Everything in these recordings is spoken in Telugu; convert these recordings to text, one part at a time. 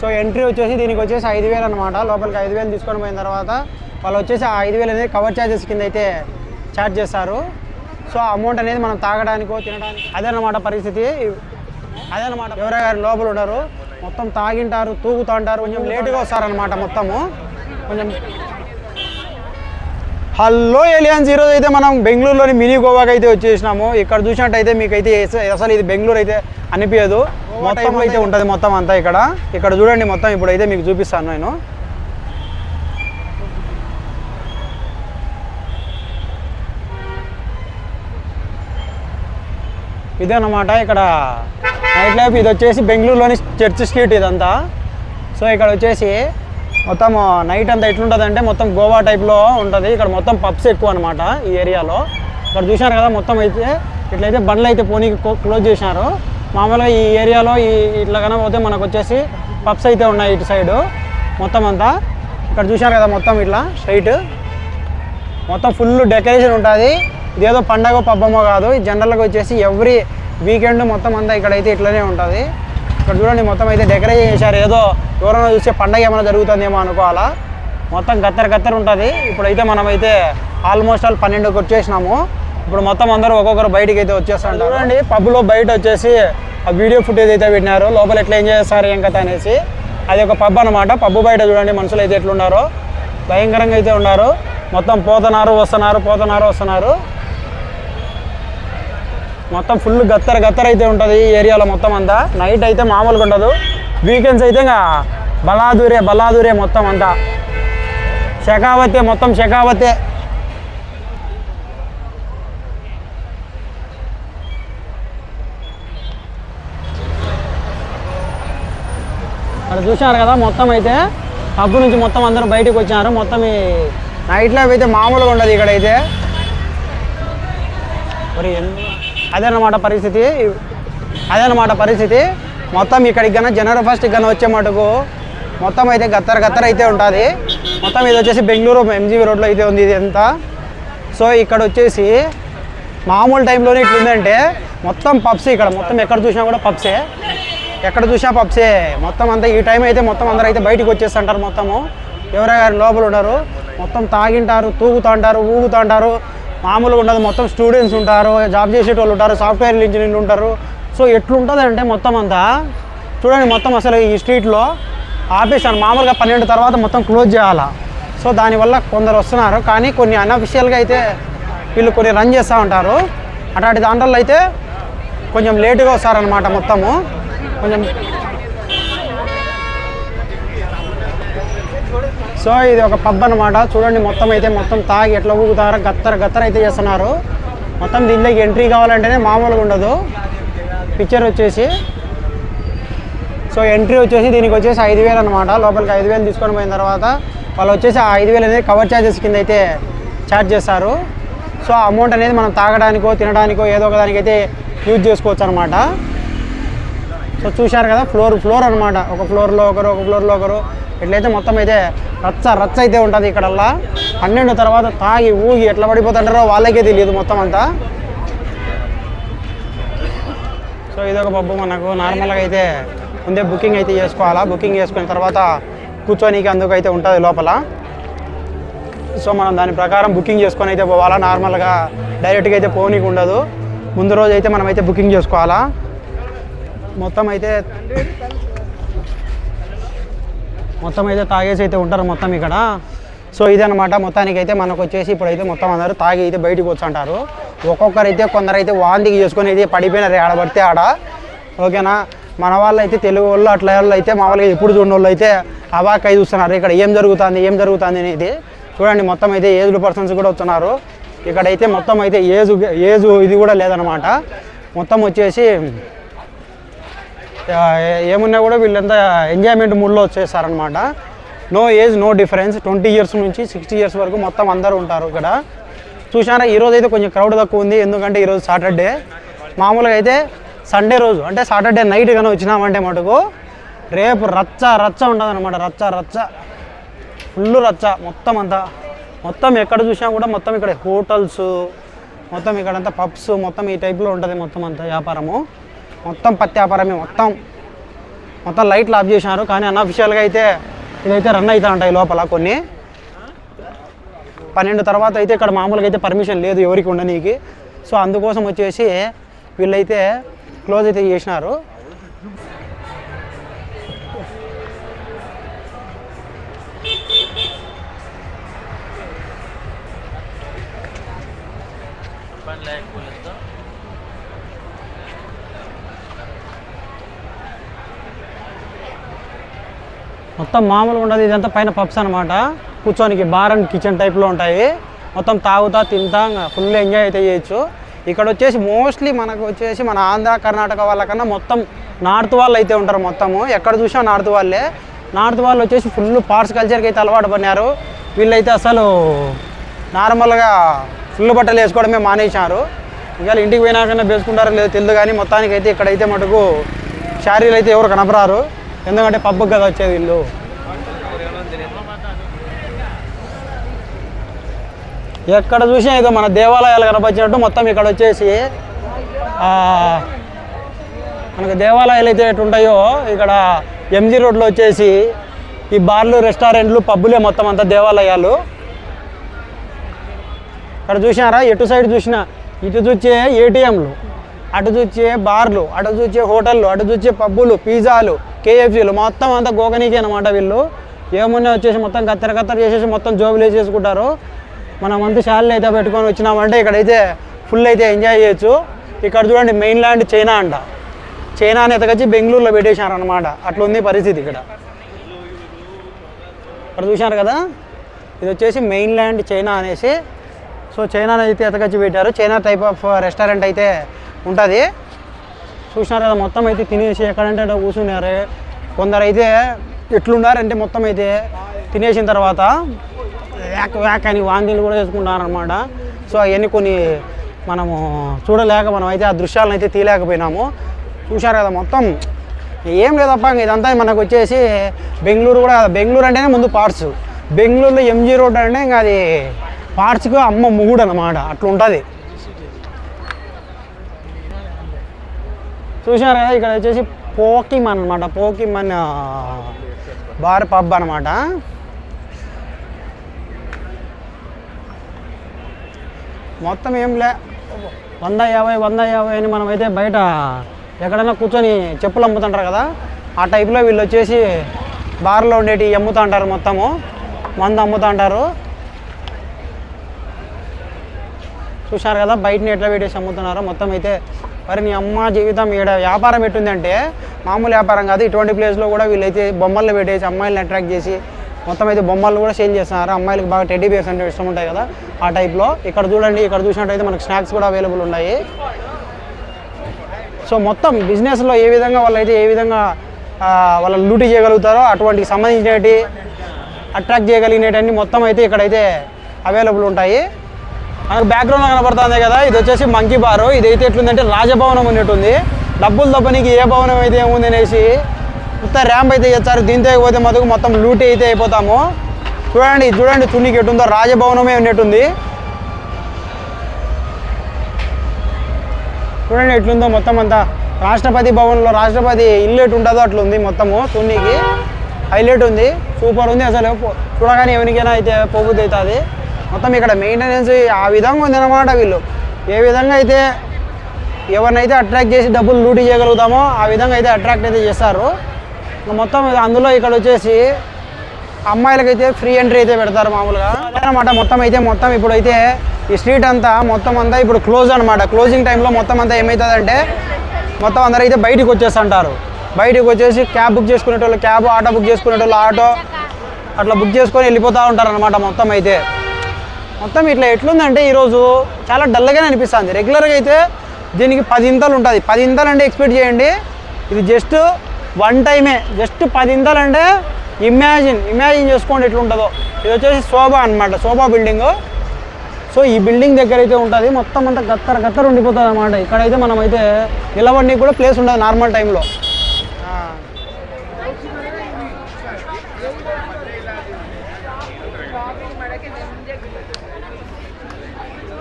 సో ఎంట్రీ వచ్చేసి దీనికి వచ్చేసి ఐదు వేలు అనమాట లోపలికి ఐదు వేలు తీసుకొని పోయిన తర్వాత వాళ్ళు వచ్చేసి ఆ ఐదు వేలు అనేది కవర్ ఛార్జెస్ కింద అయితే ఛార్జ్ చేస్తారు. సో ఆ అమౌంట్ అనేది మనం తాగడానికో తినడానికి అదేనమాట పరిస్థితి. అదేనమాట ఎవరో గారు లోపల ఉన్నారు. మొత్తం తాగింటారు తూగుతుంటారు కొంచెం లేటుగా వస్తారనమాట మొత్తము. కొంచెం హలో ఏలియన్స్ ఈరోజు అయితే మనం బెంగళూరులోని మినీ గోవాకి అయితే వచ్చేసినాము. ఇక్కడ చూసినట్టయితే మీకైతే అస- అసలు ఇది బెంగళూరు అయితే అనిపించదు మొత్తం అయితే ఉంటుంది మొత్తం అంతా ఇక్కడ. ఇక్కడ చూడండి మొత్తం ఇప్పుడైతే మీకు చూపిస్తాను నేను. ఇదేనమాట ఇక్కడ నైట్ లైఫ్. ఇది వచ్చేసి బెంగళూరులోని చర్చ్ స్ట్రీట్ ఇదంతా. సో ఇక్కడ వచ్చేసి మొత్తం నైట్ అంతా ఎట్లుంటుంది మొత్తం గోవా టైప్లో ఉంటుంది. ఇక్కడ మొత్తం పబ్స్ ఎక్కువ అనమాట ఈ ఏరియాలో. ఇక్కడ చూశారు కదా మొత్తం అయితే ఇట్లయితే బండ్లు అయితే పోనీ క్లోజ్ చేసినారు. మామూలుగా ఈ ఏరియాలో ఈ ఇట్లా పోతే మనకు వచ్చేసి పబ్స్ అయితే ఉన్నాయి ఇటు సైడు మొత్తం అంతా. ఇక్కడ చూశారు కదా మొత్తం ఇట్లా స్ట్రైట్ మొత్తం ఫుల్ డెకరేషన్ ఉంటుంది. ఇదేదో పండగ పబ్బమో కాదు. జనరల్గా వచ్చేసి ఎవ్రీ వీకెండ్ మొత్తం అంతా ఇక్కడైతే ఇట్లనే ఉంటుంది. ఇక్కడ చూడండి మొత్తం అయితే డెకరేట్ చేశారు. ఏదో ఎవరైనా చూస్తే పండగ ఏమైనా జరుగుతుందేమో అనుకోవాలా? మొత్తం గత్తర గత్తర ఉంటుంది. ఇప్పుడైతే మనమైతే ఆల్మోస్ట్ ఆల్ పన్నెండుకి వచ్చేసినాము. ఇప్పుడు మొత్తం అందరూ ఒక్కొక్కరు బయటికి అయితే వచ్చేస్తాం చూడండి పబ్లో బయట వచ్చేసి ఆ వీడియో ఫుటేజ్ అయితే పెట్టినారు లోపల ఎట్లా ఎంజాయ్ చేస్తారు ఏం కథ అనేసి అది ఒక పబ్ అనమాట పబ్బు బయట చూడండి మనుషులు అయితే ఎట్లున్నారో భయంకరంగా అయితే ఉన్నారు. మొత్తం పోతున్నారు వస్తున్నారు పోతున్నారు వస్తున్నారు. మొత్తం ఫుల్ గత్తర గత్తర అయితే ఉంటుంది ఈ ఏరియాలో మొత్తం అంతా. నైట్ అయితే మామూలుగా ఉండదు. వీకెండ్స్ అయితే ఇంకా బలాదూరే బలాదూరే మొత్తం అంతా. శకావతే మొత్తం శకావతే అక్కడ చూసినారు కదా మొత్తం అయితే పబ్బు నుంచి మొత్తం అందరూ బయటకు వచ్చినారు. మొత్తం ఈ నైట్ లైఫ్ అయితే మామూలుగా ఉండదు ఇక్కడైతే. మరి అదేనమాట పరిస్థితి. అదేనమాట పరిస్థితి. మొత్తం ఇక్కడికి కన్నా జనవరి ఫస్ట్ కన్నా వచ్చే మటుకు మొత్తం అయితే గత్తర గత్తర అయితే ఉంటుంది. మొత్తం ఇది వచ్చేసి బెంగళూరు ఎంజీబీ రోడ్లో అయితే ఉంది ఇది ఎంత సో ఇక్కడ వచ్చేసి మామూలు టైంలోనే ఇట్లుందంటే మొత్తం పప్సే ఇక్కడ. మొత్తం ఎక్కడ చూసినా కూడా పబ్సే. ఎక్కడ చూసినా పబ్సే. మొత్తం అంతా ఈ టైం అయితే మొత్తం అందరూ అయితే బయటకు వచ్చేస్తుంటారు మొత్తము. ఎవరో గారు లోపల ఉన్నారు? మొత్తం తాగింటారు తూగుతుంటారు ఊగుతుంటారు. మామూలుగా ఉండదు. మొత్తం స్టూడెంట్స్ ఉంటారు జాబ్ చేసేటోళ్ళు ఉంటారు సాఫ్ట్వేర్ ఇంజనీర్లు ఉంటారు. సో ఎట్లుంటుంది అంటే మొత్తం అంతా చూడండి మొత్తం అసలు ఈ స్ట్రీట్లో ఆపేసాను మామూలుగా పన్నెండు తర్వాత మొత్తం క్లోజ్ చేయాలా? సో దానివల్ల కొందరు వస్తున్నారు. కానీ కొన్ని అన్అఫిషియల్గా అయితే వీళ్ళు కొన్ని రన్ చేస్తూ ఉంటారు. అట్లాంటి దాంట్లో అయితే కొంచెం లేటుగా వస్తారనమాట మొత్తము. కొంచెం సో ఇది ఒక పబ్ అనమాట చూడండి మొత్తం అయితే మొత్తం తాగి ఎట్లా ఊగుతారో గత్తర గత్తర అయితే చేస్తున్నారు. మొత్తం దీనిలోకి ఎంట్రీ కావాలంటేనే మామూలుగా ఉండదు. పిక్చర్ వచ్చేసి. సో ఎంట్రీ వచ్చేసి దీనికి వచ్చేసి ఐదు వేలు అనమాట లోపలికి ఐదు వేలు తీసుకొని పోయిన తర్వాత వాళ్ళు వచ్చేసి ఆ ఐదు వేలు అనేది కవర్ ఛార్జెస్ కింద అయితే ఛార్జ్ చేస్తారు. సో ఆ అమౌంట్ అనేది మనం తాగడానికో తినడానికో ఏదో ఒక దానికైతే యూజ్ చేసుకోవచ్చు అనమాట సో చూశారు కదా ఫ్లోర్ ఫ్లోర్ అనమాట ఒక ఫ్లోర్లో ఒకరు ఒక ఫ్లోర్లో ఒకరు. ఇట్లయితే మొత్తం అయితే రచ్చ రచ్చ అయితే ఉంటుంది ఇక్కడల్లా. పన్నెండు తర్వాత తాగి ఊగి ఎట్లా పడిపోతుంటారో వాళ్ళకే తెలియదు మొత్తం అంతా. సో ఇదొక పబ్బు మనకు నార్మల్గా అయితే ముందే బుకింగ్ అయితే చేసుకోవాలా? బుకింగ్ చేసుకున్న తర్వాత కూర్చోనీకి అందుకు అయితే ఉంటుంది లోపల. సో మనం దాని ప్రకారం బుకింగ్ చేసుకొని అయితే పోవాలా? నార్మల్గా డైరెక్ట్గా అయితే పోనీకి ఉండదు. ముందు రోజు అయితే మనం అయితే బుకింగ్ చేసుకోవాలా? మొత్తం అయితే మొత్తం అయితే తాగేసి అయితే ఉంటారు మొత్తం ఇక్కడ. సో ఇదనమాట మొత్తానికి అయితే మనకు వచ్చేసి ఇప్పుడైతే మొత్తం అందరూ తాగి అయితే బయటికి వచ్చంటారు. ఒక్కొక్కరైతే కొందరైతే వాంతికి చేసుకొని అయితే పడిపోయినారు ఆడ పడితే ఆడ. ఓకేనా? మన వాళ్ళు అయితే తెలుగు వాళ్ళు అట్లా వాళ్ళు అయితే మామూలుగా ఎప్పుడు చూడని వాళ్ళు అయితే అవాక్ అయి చూస్తున్నారు. ఇక్కడ ఏం జరుగుతుంది ఏం జరుగుతుంది అనేది చూడండి మొత్తం అయితే ఏజ్డ్ పర్సన్స్ కూడా వస్తున్నారు. ఇక్కడైతే మొత్తం అయితే ఏజ్ ఏజ్ ఇది కూడా లేదనమాట మొత్తం వచ్చేసి ఏమున్నా కూడా వీళ్ళంతా ఎంజాయ్మెంట్ మూడ్లో వచ్చేస్తారనమాట no age no difference twenty years నుంచి సిక్స్టీ ఇయర్స్ వరకు మొత్తం అందరూ ఉంటారు ఇక్కడ. చూసారా ఈరోజు అయితే కొంచెం క్రౌడ్ తక్కువ ఉంది. ఎందుకంటే ఈరోజు సాటర్డే మామూలుగా అయితే సండే రోజు అంటే సాటర్డే నైట్ కానీ వచ్చినామంటే మటుకు రేపు రచ్చ రచ్చ ఉంటుంది అనమాట రచ్చ రచ్చ. ఫుల్ రచ్చ. మొత్తం అంతా. మొత్తం ఎక్కడ చూసినా కూడా మొత్తం ఇక్కడ హోటల్స్ మొత్తం ఇక్కడంతా పబ్స్ మొత్తం ఈ టైప్లో ఉంటుంది మొత్తం అంతా వ్యాపారము. మొత్తం పత్తి వ్యాపారమే మొత్తం మొత్తం లైట్లు ఆఫ్ చేసినారు. కానీ అన్అఫిషియల్గా అయితే ఇదైతే రన్ అవుతా ఉంటాయి లోపల కొన్ని. పన్నెండు తర్వాత అయితే ఇక్కడ మామూలుగా అయితే పర్మిషన్ లేదు ఎవరికి ఉండనీకి. సో అందుకోసం వచ్చేసి వీళ్ళైతే క్లోజ్ అయితే చేసినారు. మొత్తం మామూలుగా ఉండదు. ఇదంతా పైన పప్స్ అనమాట కూర్చోనికి బార్ అండ్ కిచెన్ టైప్లో ఉంటాయి. మొత్తం తాగుతా తింటా ఫుల్ ఎంజాయ్ అయితే చేయొచ్చు. ఇక్కడ వచ్చేసి మోస్ట్లీ మనకు వచ్చేసి మన ఆంధ్ర కర్ణాటక వాళ్ళకన్నా మొత్తం నార్త్ వాళ్ళు అయితే ఉంటారు మొత్తము. ఎక్కడ చూసినా నార్త్ వాళ్ళే. నార్త్ వాళ్ళు వచ్చేసి ఫుల్ పార్ట్స్ కల్చర్కి అయితే అలవాటు పడినారు. వీళ్ళైతే అసలు నార్మల్గా ఫుల్ బట్టలు వేసుకోవడమే మానేశారు. ఇవాళ ఇంటికి పోయినాకన్నా వేసుకుంటారో లేదో తెలియదు కానీ మొత్తానికి అయితే ఇక్కడైతే మటుకు శారీలు అయితే ఎవరు కనపరారు. ఎందుకంటే పబ్బుకి కదా వచ్చేది వీళ్ళు ఎక్కడ చూసినా ఏదో మన దేవాలయాలు కనపరిచినట్టు మొత్తం ఇక్కడ వచ్చేసి మనకు దేవాలయాలు అయితే ఎటుంటాయో ఇక్కడ ఎంజీ రోడ్లో వచ్చేసి ఈ బార్లు రెస్టారెంట్లు పబ్బులే మొత్తం అంతా దేవాలయాలు. ఇక్కడ చూసినారా? ఎటు సైడ్ చూసినా? ఇటు చూచే ఏటీఎంలు అటు చూచే బార్లు అటు చూచే హోటళ్ళు అటు చూచే పబ్బులు పిజ్జాలు కేఎఫ్సీలు మొత్తం అంతా గోకనీకి అనమాట వీళ్ళు. ఏమున్నా వచ్చేసి మొత్తం కత్తెర కత్తెర చేసేసి మొత్తం జోబులు వేసేసుకుంటారు. మనం అంతా శాలలు అయితే పెట్టుకొని వచ్చినామంటే ఇక్కడైతే ఫుల్ అయితే ఎంజాయ్ చేయొచ్చు. ఇక్కడ చూడండి మెయిన్ ల్యాండ్ చైనా అంట. చైనా అని ఎతకొచ్చి బెంగళూరులో పెట్టేశారనమాట అట్లా ఉంది పరిస్థితి ఇక్కడ. ఇక్కడ చూశారు కదా? ఇది వచ్చేసి మెయిన్ ల్యాండ్ చైనా అనేసి. సో చైనా అయితే ఎతకొచ్చి పెట్టారు. చైనా టైప్ ఆఫ్ రెస్టారెంట్ అయితే ఉంటుంది. చూసినారు కదా మొత్తం అయితే తినేసి ఎక్కడంటే అక్కడ కూర్చున్నారు. కొందరు అయితే ఎట్లున్నారంటే మొత్తం అయితే తినేసిన తర్వాత వ్యాక్ వ్యాక్ అని వాంతిలు కూడా చేసుకుంటారనమాట సో అవన్నీ కొన్ని మనము చూడలేక మనం అయితే ఆ దృశ్యాలను అయితే తీయలేకపోయినాము. చూశారు కదా మొత్తం ఏం లేదప్ప ఇదంతా మనకు వచ్చేసి బెంగళూరు కూడా బెంగళూరు అంటేనే ముందు పార్ట్స్ బెంగళూరులో ఎంజీ రోడ్ అంటే ఇంకా అది పార్ట్స్కి అమ్మ ముగుడు అనమాట అట్లా ఉంటుంది చూసినారు కదా? ఇక్కడ వచ్చేసి పోకిమన్ అనమాట పోకిమన్ బార్ పబ్ అనమాట మొత్తం ఏం లే వంద యాభై వంద యాభై అని మనమైతే బయట ఎక్కడైనా కూర్చొని చెప్పులు అమ్ముతుంటారు కదా? ఆ టైప్లో వీళ్ళు వచ్చేసి బార్లో ఉండేటి అమ్ముతూ ఉంటారు మొత్తము. మందు అమ్ముతూ ఉంటారు చూశారు కదా? బయటని ఎట్లా పెట్టేసి అమ్ముతున్నారో మొత్తం అయితే మరి నీ అమ్మ జీవితం ఈడ వ్యాపారం ఎట్టుందంటే మామూలు వ్యాపారం కాదు. ఇటువంటి ప్లేస్లో కూడా వీళ్ళైతే బొమ్మలు పెట్టేసి అమ్మాయిలను అట్రాక్ట్ చేసి మొత్తం అయితే బొమ్మలు కూడా చేంజ్ చేస్తున్నారు. అమ్మాయిలకు బాగా టెడ్డీ బేర్స్ అంటే ఇష్టం ఉంటాయి కదా ఆ టైప్లో ఇక్కడ చూడండి ఇక్కడ చూసినట్టయితే మనకు స్నాక్స్ కూడా అవైలబుల్ ఉన్నాయి. సో మొత్తం బిజినెస్లో ఏ విధంగా వాళ్ళైతే ఏ విధంగా ఆ, వాళ్ళని లూటీ చేయగలుగుతారో అటువంటికి సంబంధించినవి అట్రాక్ట్ చేయగలిగినవన్నీ మొత్తం అయితే ఇక్కడైతే అవైలబుల్ ఉంటాయి. మనకు బ్యాక్గ్రౌండ్లో కనబడుతుంది కదా. ఇది వచ్చేసి మంకీ బారు ఇది అయితే ఎట్లుందంటే రాజభవనం ఉన్నట్టుంది. డబ్బులు తప్పనికి ఏ భవనం అయితే ఏముంది అనేసి మొత్తం ర్యాంప్ అయితే ఇచ్చారు. దీంతో పోతే మటుకు మొత్తం లూటీ అయితే అయిపోతాము. చూడండి చూడండి చున్నీకి ఎట్టుందో. రాజభవనమే ఉన్నట్టుంది. చూడండి ఎట్లుందో మొత్తం అంతా. రాష్ట్రపతి భవన్లో రాష్ట్రపతి ఇల్లు ఎటు ఉంటుందో అట్లుంది మొత్తము చున్నీకి హైలైట్ ఉంది. సూపర్ ఉంది. అసలు చూడగానే ఎవరికైనా అయితే పోబుద్ది అవుతుంది. మొత్తం ఇక్కడ మెయింటెనెన్స్ ఆ విధంగా ఉంది అనమాట వీళ్ళు. ఏ విధంగా అయితే ఎవరినైతే అట్రాక్ట్ చేసి డబ్బులు లూటీ చేయగలుగుతామో ఆ విధంగా అయితే అట్రాక్ట్ అయితే చేస్తారు. మొత్తం అందులో ఇక్కడ వచ్చేసి అమ్మాయిలకైతే ఫ్రీ ఎంట్రీ అయితే పెడతారు మామూలుగా. అనమాట మొత్తం అయితే మొత్తం ఇప్పుడైతే ఈ స్ట్రీట్ అంతా మొత్తం అంతా ఇప్పుడు క్లోజ్ అనమాట క్లోజింగ్ టైంలో మొత్తం అంతా ఏమవుతుందంటే మొత్తం అందరూ అయితే బయటికి వచ్చేస్తుంటారు. బయటికి వచ్చేసి క్యాబ్ బుక్ చేసుకునేటోళ్ళు క్యాబ్ ఆటో బుక్ చేసుకునేటోళ్ళు ఆటో అట్లా బుక్ చేసుకొని వెళ్ళిపోతూ ఉంటారు అనమాట మొత్తం అయితే. మొత్తం ఇట్లా ఎట్లుందంటే ఈరోజు చాలా డల్గానే అనిపిస్తుంది. రెగ్యులర్గా అయితే దీనికి పది ఇంతలు ఉంటుంది. పది ఇంతలు అంటే ఎక్స్పెక్ట్ చేయండి. ఇది జస్ట్ వన్ టైమే జస్ట్ పది ఇంతలు అంటే ఇమాజిన్ ఇమాజిన్ చేసుకోండి ఎట్లుంటుందో. ఇది వచ్చేసి శోభా అనమాట శోభా బిల్డింగ్ సో ఈ బిల్డింగ్ దగ్గర అయితే ఉంటుంది. మొత్తం అంతా గత్తర గత్తర ఉండిపోతుంది అనమాట ఇక్కడైతే మనమైతే నిలబడి కూడా ప్లేస్ ఉండదు నార్మల్ టైంలో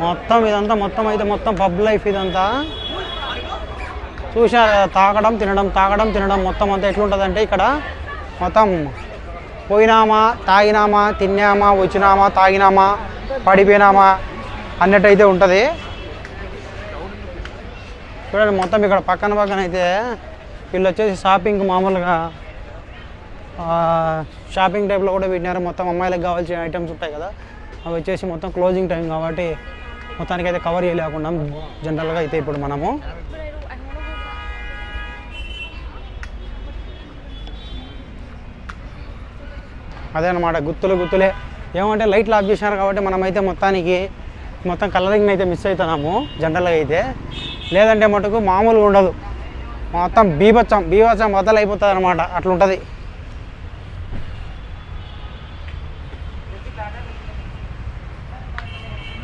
మొత్తం ఇదంతా మొత్తం అయితే మొత్తం పబ్ లైఫ్ ఇదంతా. చూసారు తాగడం తినడం తాగడం తినడం మొత్తం అంతా ఎట్లుంటుందంటే ఇక్కడ మొత్తం పోయినామా తాగినామా తిన్నామా వచ్చినామా తాగినామా పడిపోయినామా అన్నట్టయితే ఉంటుంది. చూడండి మొత్తం ఇక్కడ పక్కన పక్కన అయితే వీళ్ళు వచ్చేసి షాపింగ్ మామూలుగా షాపింగ్ టైప్లో కూడా పెట్టినారు. మొత్తం అమ్మాయిలకు కావాల్సిన ఐటమ్స్ ఉంటాయి కదా అవి వచ్చేసి మొత్తం క్లోజింగ్ టైం కాబట్టి మొత్తానికి అయితే కవర్ చేయలేకుండా జనరల్గా అయితే ఇప్పుడు మనము అదే అనమాట గుత్తులు గుత్తులే. ఏమంటే లైట్లు ఆఫ్ చేసినారు కాబట్టి మనమైతే మొత్తానికి మొత్తం కలరింగ్ అయితే మిస్ అవుతున్నాము జనరల్గా అయితే. లేదంటే మటుకు మామూలుగా ఉండదు. మొత్తం బీభత్సం బీభత్సం బద్దలు అయిపోతుంది అనమాట అట్లుంటుంది.